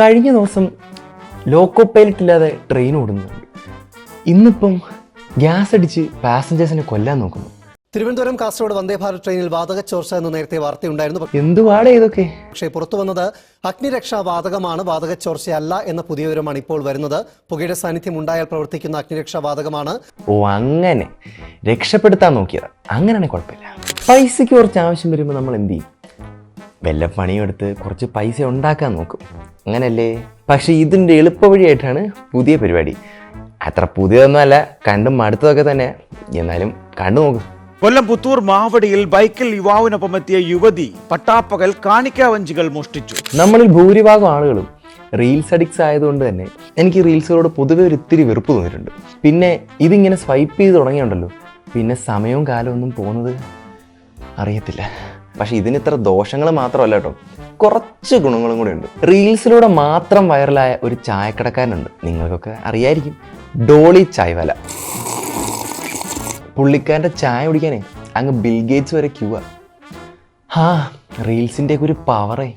കഴിഞ്ഞ ദിവസം loco pilot ഇല്ലാതെ ട്രെയിൻ ഓടുന്നുണ്ട്. ഇന്നിപ്പം ഗ്യാസ് അടിച്ച് പാസഞ്ചേഴ്സിനെ കൊല്ലാൻ നോക്കുന്നു. തിരുവനന്തപുരം കാസർഗോഡ് വന്ദേ ഭാരത് ട്രെയിനിൽ വാതക ചോർച്ച എന്ന് നേരത്തെ വാർത്തയുണ്ടായിരുന്നു. എന്തുവാടേ ഇതൊക്കെ? പക്ഷേ പുറത്തു വന്നത് അഗ്നിരക്ഷാ വാതകമാണ് വാതക ചോർച്ചയല്ല എന്ന പുതിയ വിവരമാണ് ഇപ്പോൾ വരുന്നത്. പുകയുടെ സാന്നിധ്യം ഉണ്ടായാൽ പ്രവർത്തിക്കുന്ന അഗ്നിരക്ഷാ വാതകമാണ്. ഓ അങ്ങനെ. രക്ഷപ്പെടുത്താൻ നോക്കിയത്. അങ്ങനെയാണെങ്കിൽ കുഴപ്പമില്ല. പൈസയ്ക്ക് കുറച്ച് ആവശ്യം വരുമ്പോൾ നമ്മൾ എന്ത് ചെയ്യും? വല്ല പണിയെടുത്ത് കുറച്ച് പൈസ ഉണ്ടാക്കാൻ നോക്കും. അങ്ങനല്ലേ? പക്ഷെ ഇതിന്റെ എളുപ്പ വഴിയായിട്ടാണ് പുതിയ പരിപാടി. അത്ര പുതിയതൊന്നുമല്ല കണ്ടും മടുത്തതൊക്കെ തന്നെ. എന്നാലും കണ്ടു നോക്ക്. കൊല്ലം പുത്തൂർ മാവടിയിൽ ബൈക്കിൽ യുവാവിനൊപ്പം എത്തിയ യുവതി പട്ടാപ്പകൽ കാണിക്കാവഞ്ചികൾ മോഷ്ടിച്ചു. നമ്മളിൽ ഭൂരിഭാഗം ആളുകളും റീൽസ് അഡിക്സ് ആയതുകൊണ്ട് തന്നെ എനിക്ക് റീൽസുകളോട് പൊതുവെ ഒരു ഇത്തിരി വെറുപ്പ് തോന്നിയിട്ടുണ്ട്. പിന്നെ ഇതിങ്ങനെ സ്വൈപ്പ് ചെയ്ത് തുടങ്ങിയുണ്ടല്ലോ. പിന്നെ സമയവും കാലവും ഒന്നും പോകുന്നത് അറിയത്തില്ല. പക്ഷെ ഇതിന് ഇത്ര ദോഷങ്ങൾ മാത്രമല്ല കേട്ടോ. കുറച്ച് ഗുണങ്ങളും കൂടെ ഉണ്ട്. റീൽസിലൂടെ മാത്രം വൈറലായ ഒരു ചായക്കടക്കാരനുണ്ട്. നിങ്ങൾക്കൊക്കെ അറിയായിരിക്കും. ഡോളി ചായവല. പുള്ളിക്കാരന്റെ ചായ കുടിക്കാനേ അങ്ങ് ബിൽഗേറ്റ്സ് വരെ ക്യൂ ആ ഹാ റീൽസിന്റെ ഒരു പവറേ.